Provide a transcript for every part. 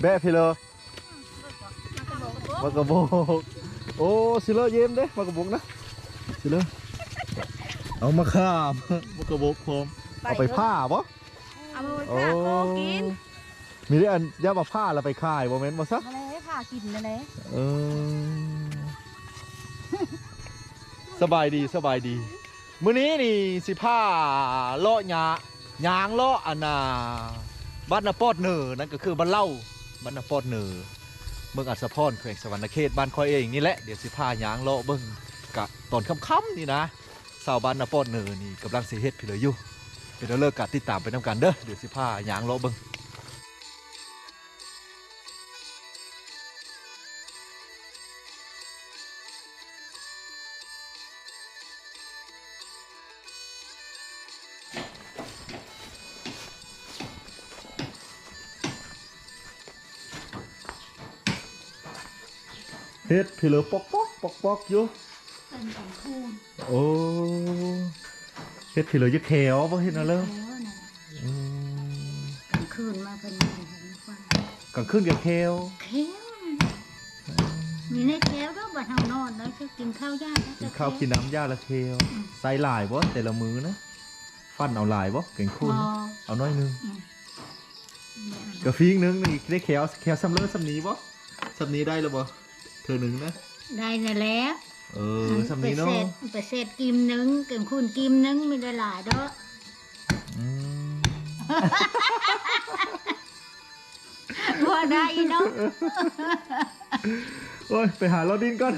แบะพี่เลยมากระบอกโอ้สิเลอเย็มเด้มากระบอกนะสิเลอเอามาข้ามมากระบอกพร้อมเอาไปผ้าบ่เอาไปผ้าโคกินมีได้อันย่ามาผ้าแล้วไปขายบ่แม่นบ่ซะอะไรผ้ากินนั่นแหละเออสบายดีสบายดีมื้อนี้นี่สิผ้าเลาะหญ้าหยางเลาะอันน่ะบ้านนาปอดเหนือนั่นก็คือบ้านเล่า บ้านนาปอดเหนือเมืองอัศพรแขวงสวรรณเขตบ้านคอยเองนี่แหละเดี๋ยวสิผ้าหยางเลาะเบิ่งกะตอนค่ำๆนี่นะสาวบ้านนาปอดเหนือนี่กำลังเสียเฮ็ดพี่เลยอยู่เดี๋ยวเลิกกะติดตามไปนำกันเด้อเดี๋ยวสิผ้าหยางเลาะเบิ่ง เฮ็ดพี่เหลือปอกปอกปอกปอกอยู่เป็นของคูณโอ้เฮ็ดพี่เหลือจะแขวบ่เฮ็ดนะเลิกแล้วนะอืมกลางคืนมาเป็นยังไงผมฟังกลางคืนกับแขวแค้วมีในแค้วก็บัดเฮานอนแล้วก็กินข้าวยากกินข้าวกินน้ำยาละแขวใส่หลายบ่แต่ละมื้อนะฟันเอาหลายบ่เก่งคุณพอเอาน้อยหนึงอืมกะฟิงหนึงนี่ได้แขวแขวสำเร็จสำนี้บ่สำนี้ได้แล้วบ่เธอหนึงนะ ได้นั่นแหล้วเออสำนี้เนาะไปเศษกิมหนึงเก่งคุณกิมหนึงมีได้หลายเด้ออืมพอได้อีเนาะโอ้ย ไปหาลอดินก่อน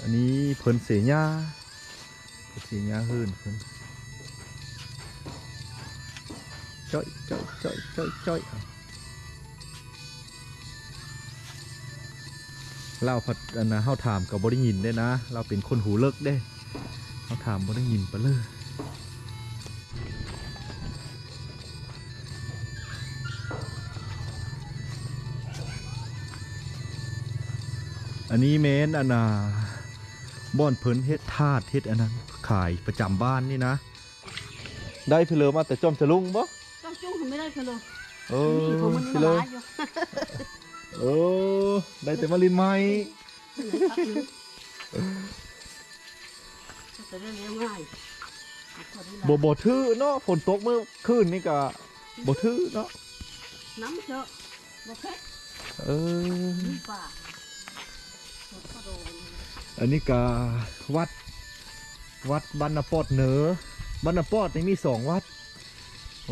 อันนี้เพิ่นเสียหญ้าเพิ่นเสียหญ้าหื่นเพิ่นจ้อยจ้อยจ้อยจ้อยจ้อย เราพัดอันนะเฮาถามกับบ่ได้ยินได้นะ เราเป็นคนหูเลิกเด้เฮาถามบ่ได้ยินไปเลยอันนี้เมนอันน่ะบ่อนเพิ่นเฮ็ดทาดเฮ็ดอันนั้นขายประจำบ้านนี่นะ ได้เพนเลอมาแต่จอมจะลุงบ่ต้องจุ้งไม่ได้เพนเลยเออนี่ผมมันเพมานเลหอลายอยู่ เออ ได้แต่มาลินไม้จะได้เลี้ยงง่ายบ่บ่ทื่อเนาะฝนตกเมื่อคืนนี่ก็บ่ทื่อเนาะน้ำเยอะบ่เผ็ดเออป่าสดก็โดนอันนี้ก็วัด วัดบ้านนาปอดเหนือบ้านนาปอดนี่มีสองวัด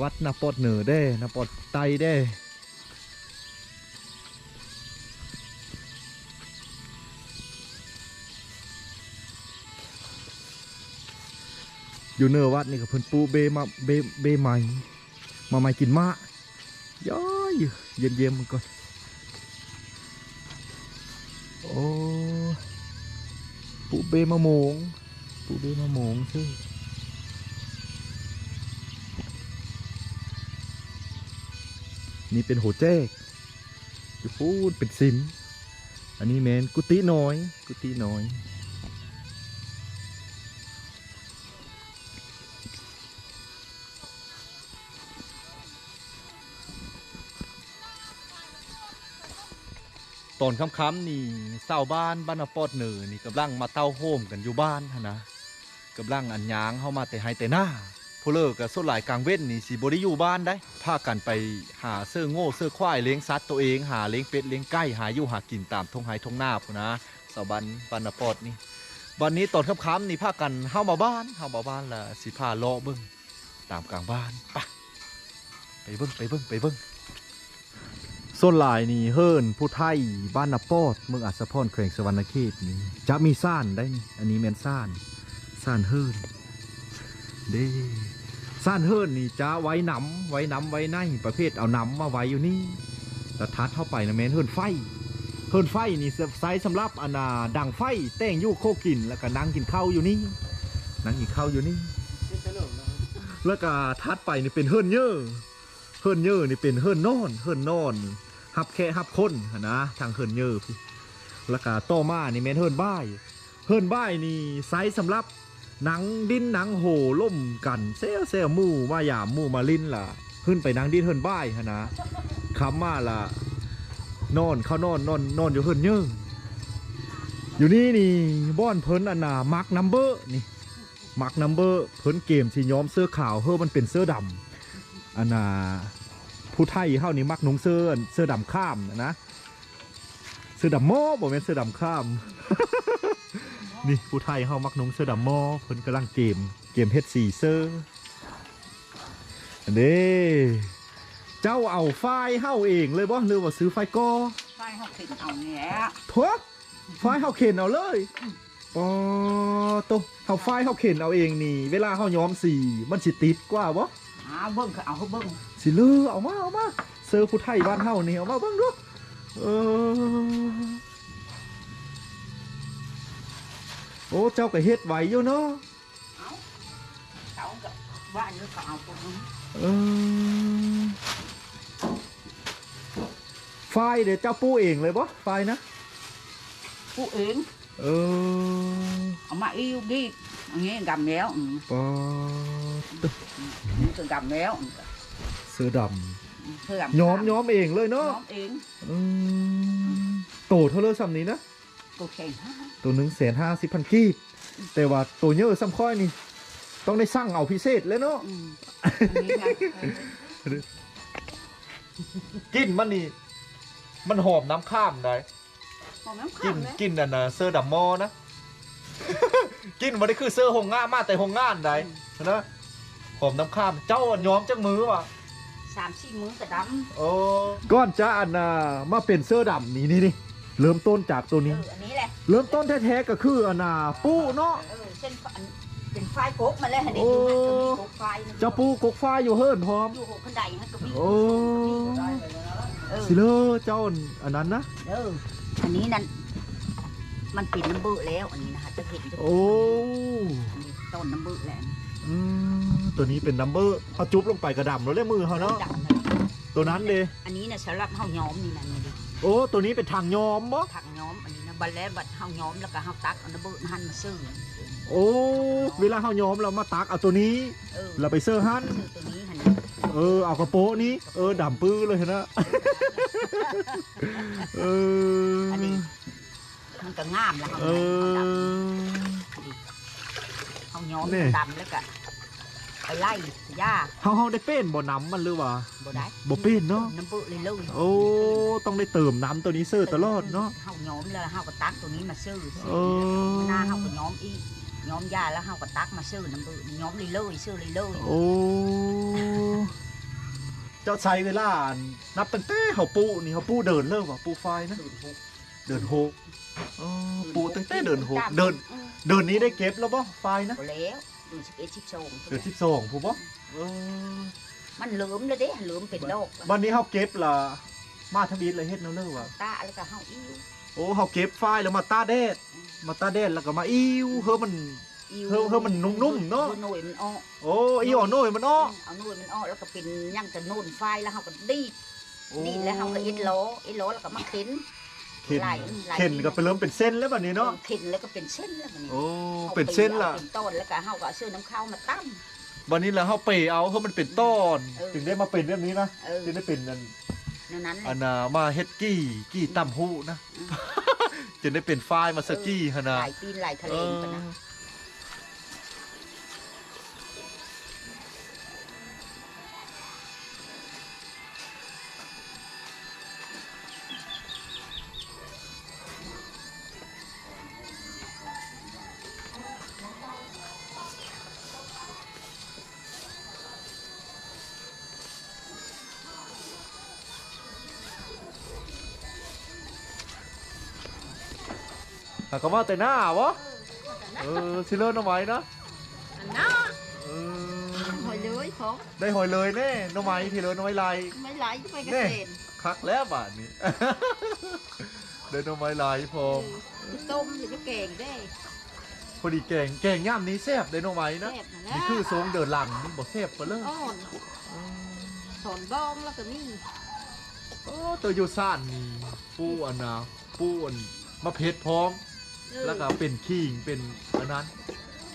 วัดนาปอดเหนือเด้นาปอดไตเด้ อยู่เนื้อวัดนี่ก็เพิ่นปูเบมาเบเบใหม่มาใหม่กินมะย้อยเย็นเย็นมันก่อนโอ้ปูเบมะโมงปูเบมะโมงซึ่งนี่เป็นโหแจกอยู่พูดเป็นสิม อันนี้แมนกุฏิน้อย กุฏิน้อย ตอนค่ำๆนี่เศร้าวบ้านบ้านปอดเหนือนี่กำลังมาเต้าโฮมกันอยู่บ้านหั้นะกำลังอันยางเข้ามาแต่ให้แต่หน้าผู้เลิกกับสุดหลายกลางเว้นนี่สิบริอยู่บ้านได้พากันไปหาเสื้อโง่เสื้อควายเลี้ยงสัตว์ตัวเองหาเลี้ยงเป็ดเลี้ยงไก่หาอยู่หากินตามทงไห้ทงหน้าพูนนะสาวบ้านบ้านปอดนี่วันนี้ตอนค่ำๆนี่พากันเข้ามาบ้านเข้ามาบ้านละสิพาเลาะเบิ้งตามกลางบ้านไปไปเบิ้งไปเบิ้งไปเบิ้ง ส่วนหลายนี่เฮิรนผู้ไทยบ้านนาปอดเมืองอัศพรแขวงสวรรณเขตนี่จะมีซ่านได้นี่อันนี้แมนซ่านซ่านเฮิรนเด้ซ่านเฮิรนนี่จะไว้หน้ำไว้หน้ำไว้ในประเภทเอาหน้ำมาไว้อยู่นี่แล้วทัดเข้าไปนะแมนเฮิรนไฟเฮิรนไฟนี่ไซส์สำหรับอนน่ะดังไฟแต่งยู่โคกินแล้วก็นั่งกินข้าวอยู่นี่นั่งกินข้าวอยู่นี่แล้วก็ทัดไปนี่เป็นเฮิรนเยอะเฮิรนเยอะนี่เป็นเฮิรนนอนเฮิรนนอน ฮับแค่ฮับคนนะทางเฮิรนเยอพี่แล้วก็ต่อมานี่แม่นเฮิรนบ้ายเฮิรนบ้ายนี่ไซส์สำหรับหนังดินหนังโหล่มกันเซลเซลมู่มาหยามมู่มาลินล่ะขึ้นไปนางดีเทิรนบ้ายนะคำมาล่ะนอนเขานอนนอนนอนอยู่เฮิรนเยิ่งอยู่นี่นี่บ้อนเพิ่นอันน่ะมักนัมเบอร์นี่มักนัมเบอร์เพิ่นเกมสิย้อมเสื้อขาวเฮ้อมันเป็นเสื้อดำอันน่ะ ผู้ไทยเฮานี่มักนุ่งเสื้อเสื้อดำข้ามนะเสื้อดำหม้อบ่แม่นเสื้อดำข้าม นี่ผู้ไทยเฮามักนุ่งเสื้อดำหม้อเพิ่นกำลังเกมเกมเฮ็ดสีเสื้ออันนี้เจ้าเอาไฟล์เฮาเองเลยบ่หรือว่าซื้อไฟล์กอไฟเฮาเข็นเอาเนี่ยทัวไฟล์เฮาเข็นเอาเลยอ๋อโตะเฮาไฟล์เฮาเข็นเอาเองนี่ เวลาเฮาย้อมสีมันสิติดกว่าบ่ หาเบิ่งก็เอาเขาเบิ่งสิลือเอามาเอามาเซอร์ผู้ไทยบ้านเฮานี่เอามาเบิ่งดูเออโอ้เจ้าก็เฮ็ดไหวอยู่เนาะเอาเขาก็ว่าอันนี้ก็เอาตรงนี้เออไฟล์เดี๋ยวเจ้าปูเองเลยบ่ไฟล์นะผู้เองเออเอามาอิ่วดีอันนี้กำแล้วอืมปอ ตะนี่คือกำแล้วเสือดเพื่อำย้อมย้อมเองเลยย้เนาะอมเองอืมโตเท่าเลยซ้ำนี้นะ ตัวแข็งตัวหนึ่งแสนห้าสิบพันกีบแต่ว่าตัวเยอะซ้ำค่อยนี่ ต้องได้สั่งเอาพิเศษเลยเนาะอืมอันนี้ไงกินมันนี่มันหอมน้ำข้ามได้หอมน้ำกิข้านวเลยกินอันน่ะเซอร์ดัมมอนะ กินมันได้คือเซอร์หงง่ามาแต่หงง่านได้นะ หอมน้ำข้ามเจ้าอันย้อมจังมือว่ะสามสี่มื้อกระดโอ้ก้อนจะอันน่ะมาเป็นเสื้อดำนี่นี่นี่เริ่มต้นจากตัวำเอนี้ ออันนี้แหละเริ่มต้นแท้ๆก็คืออันน่ะปูเนาะ เออเส้นอันเป็นไฟกกมาเลยอันนี้โอ้ดูนะจะมีกกไฟนะเจ้าปูกกฟ้าอยู่เฮิรนพร้อม อยู่หกขันไดฮะก็มีโอ้ เออสิเลอเจ้าอันนั้นนะ เอออันนี้นั่นมันเป็นน้ำเบื่อแล้วอันนี้นะคะจะเห็นจะโอ้ อันนี้ต้นน้ำเบื่อแล้วอื มตัวนี้เป็นนัมเบอร์เขาจุ๊บลงไปกระดำแล้วเล่มือเขาเนาะดำเลยตัวนั้นเลยอันนี้นะสำหรับเฮาย้อมนี่นะนี่ดิโอ้ตัวนี้เป็นทางยอมบ่ถังย้อมอันนี้นะบัดแล้วบัดเฮาย้อมแล้วก็เฮาตักเอาน้ำเบื่อหั่นมาซื้อโอ้เวลาเขายอมเรามาตักเอาตัวนี้ เออเราไปเซอร์ฮันซื้อตัวนี้หั่นเออเอากระโปะนี้เออดำปื้อเลยนะเอออันนี้มันก็งามแล้วเฮาเอย้อมอเฮาย้อมนี่ ดำแล้วก็ ไปไล่หญ้าเขาเขาได้เป็นบ่น้ำมันหรือว่าบ่ได้บ่เป็นเนาะน้ำเบื่อเลยเลยโอ้ต้องได้เติมน้ำตัวนี้เซอร์ตลอดเนาะเฮาย้อมแล้วเฮาก็ตักตัวนี้มาซื้อเออหน้าเฮาก็ย้อมอีกย้อมยาแล้วเฮาก็ตักมาซื้อน้ำเบื่อย้อมเลยเลยซื้อเลยเลยโอ้เจ้าใช้เวลานับตั้งแต่เขาปูนี่เขาปูเดินเริ่มว่ะปูไฟนะเดินโฮกอ๋อปูตั้งแต่เดินโฮกเดินเดินนี้ได้เก็บแล้วป่ะไฟนะบ่แล้ว ดูสิบเอ็ดสิบสองเดินที่สองผู้ป่ะเออมันเหลือมเลยเด้เหลือมเป็นโรควันนี้เขาเก็บล่ะมาทบีดเลยเฮ็ดแนวเลิกว่ะตาแล้วก็เฮาอิ่วโอ้เขาเก็บไฟแล้วมาตาแดดมาตาแดดแล้วก็มาอิ่วเฮ้อมัน อิ่วเฮ้อเฮ้อมันนุ่มๆเนอะหน่วยมันอ้อโอ้อีอ่อนโน้ยมันอ้อเอาหน่วยมันอ้อแล้วก็เป็นย่างแต่โน่นไฟแล้วเฮาก็ดีดโอ้ดีดแล้วเฮาก็เอ็ดล้อเอ็ดล้อแล้วก็มาเข็น เข็นไหลไหลเข็นก็ไปเริ่มเป็นเส้นแล้วแบบนี้เนาะเข็นแล้วก็เป็นเส้นแล้วบัดนี้โอ้เป็นเส้นล่ะอาเป็นต้นแล้วก็เฮาก็เอาซื้อน้ำข้าวมาตั้มวันนี้แล้วเขาเปเอาเฮ้อมันเป็นต้นเออถึงได้มาเป็นแบบนี้นะเออถึงได้เป็นอันในนั้นแหอัละนน่ะมาเฮ็ดกี้กี้ต่ำหูนะอืมจะได้เป็นไฟล์มาสกี้ฮะนะหลายปีนหลายทะเลปะนะากว่าแต่หน้าวะเออซิเลอร์น้องไม้นะอันน่ะเออหอยเลยของได้หอยเลยแน่น้องไม้พี่เลยน้องไม้ลายไม่ไหลก็ไปเกษตรคักแล้วบาทนี้ได้น้องไม้ลายพร้อมต้มหรือจะแกงได้พอดีแกงแกงย่ามนี้แซ่บได้น้องไม้นะแซ่บนะนี่คือทรงเดินหลังนี่บอกแซ่บไปเลยอ่อนสอนบ้องแล้วก็นี่โอ้ตัวอยู่ซ่านนี่ปูอันนาปูอันมะเพ็ดพร้อมเออ แล้วก็เป็นขิงเป็นอันนั้น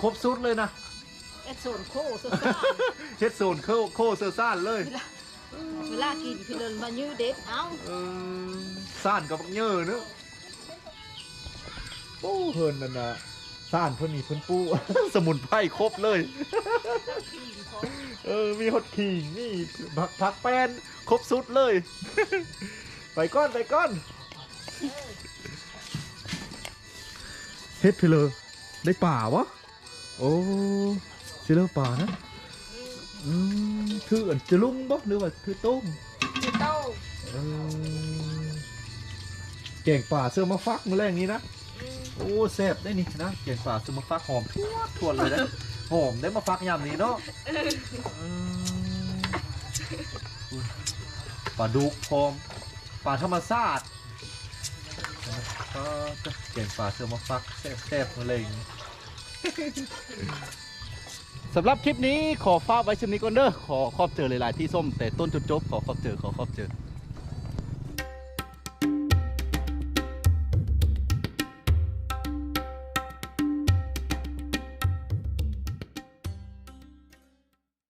ครบสุดเลยนะเอ็ดส่วนโคสุดเช็ดโซนโคโคเซอร์ซ่านเลยเเวลากินพี่เลินมายืดเด็ดเอ้าเออซ่านกับบักเยอะเนอะโอ้เฮินนั่นน่ะซ่านเพิ่นมีเพิ่นปูสมุนไพรครบเลย เออ มีฮอตขิงนี่ผักผักแป้นครบสุดเลย ไปก้อนไปก้อน เฮ็ดเพลอได้ป่าวะโอ้สิเลอป่านะอืมคืออันจะลุ่งบ่หรือว่าคือต้มจะโตเออเก่งป่าเสื้อมาฟักมือแรงนี้นะโอ้แซ่บได้นี่นะเก่งป่าเสื้อมาฟักหอมทั่วทั่วเลยนะหอมได้มาฟักยามนี้เนาะปลาดุกพร้อมปลาธรรมชาติ ก็เก่งป่าเสื้อมาฟักแซ่บแซ่บมือแรงสำหรับคลิปนี้ขอฝากไว้ชิมนี้ก่อนเด้อขอขอบเจอหลายๆที่ส้มแต่ต้นจนจบขอขอบเจอขอขอบเจอ